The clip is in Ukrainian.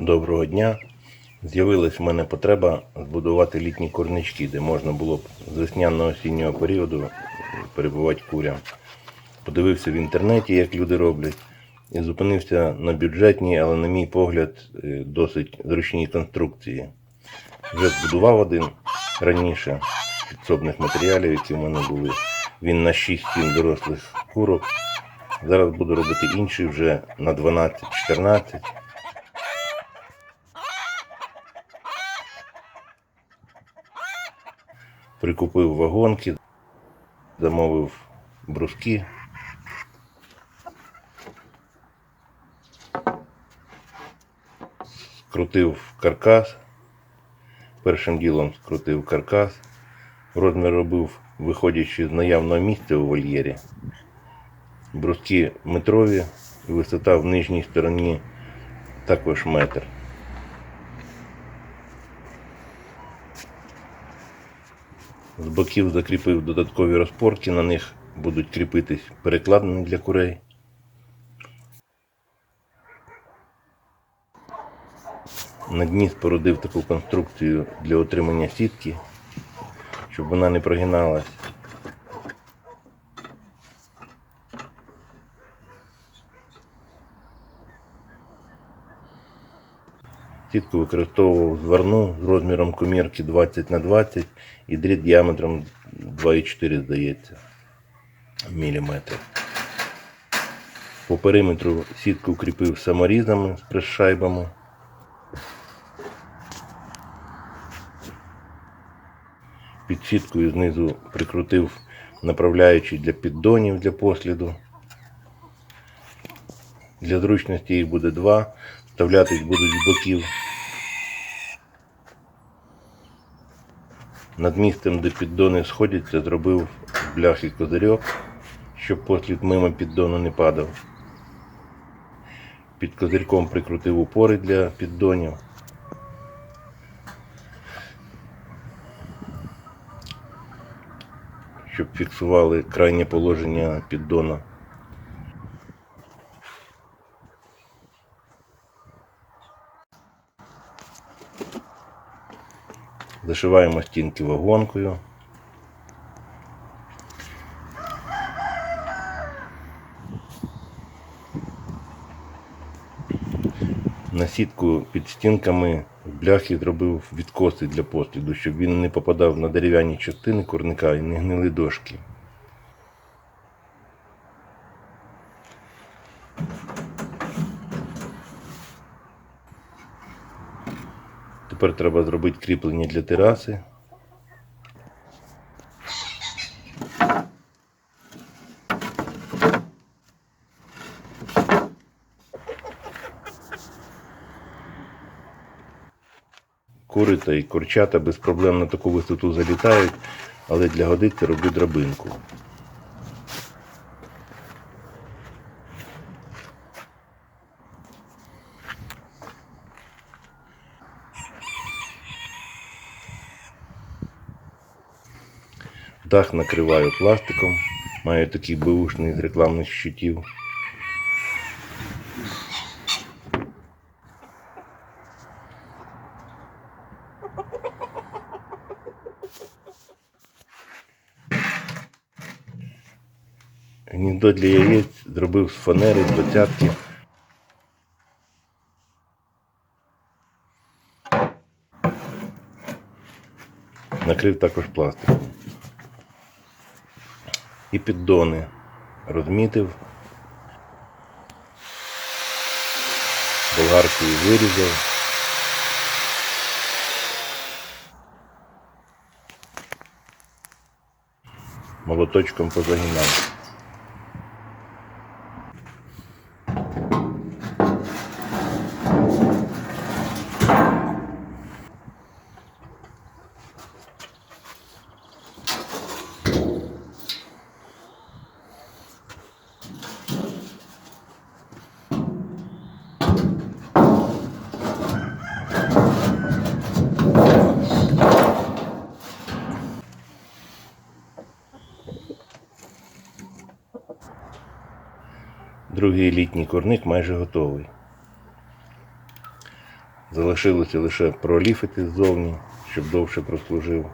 Доброго дня. З'явилась в мене потреба збудувати літні корнички, де можна було б з весняно-осіннього періоду перебувати курям. Подивився в інтернеті, як люди роблять, і зупинився на бюджетній, але, на мій погляд, е, досить зручній конструкції. Вже збудував один раніше підсобних матеріалів, які в мене були. Він на 6-7 дорослих курок. Зараз буду робити інший вже на 12-14. Прикупив вагонки, замовив бруски. Скрутив каркас. Першим ділом скрутив каркас. Розмір робив, виходячи з наявного місця у вольєрі. Бруски метрові, висота в нижній стороні також метр. З боків закріпив додаткові розпорки, на них будуть кріпитись перекладини для курей. На дні спорудив таку конструкцію для отримання сітки, щоб вона не прогиналась. Сітку використовував зварну з розміром комірки 20 на 20 і дріт діаметром 2,4, здається, міліметрів. По периметру сітку укріпив саморізами з прес-шайбами. Під сіткою знизу прикрутив направляючий для піддонів для посліду. Для зручності їх буде два. Вставлятись будуть з боків. Над місцем, де піддони сходяться, зробив бляхи козирьок, щоб послід мимо піддону не падав. Під козирьком прикрутив упори для піддонів. Щоб фіксували крайнє положення піддона. Зашиваємо стінки вагонкою. На сітку під стінками в бляхи зробив відкоси для посліду, щоб він не попадав на дерев'яні частини курника і не гнили дошки. Тепер треба зробити кріплення для тераси. Кури та і курчата без проблем на таку висоту залітають, але для годиці роблю драбинку. Дах накриваю пластиком. Маю такий беушний з рекламних щитів. Гніздо для яєць зробив з фанери, двадцятки. Накрив також пластиком. І піддони розмітив. Болгаркою вирізав. Молоточком позагинав. Другий літній курник майже готовий. Залишилося лише проліфити ззовні, щоб довше прослужив.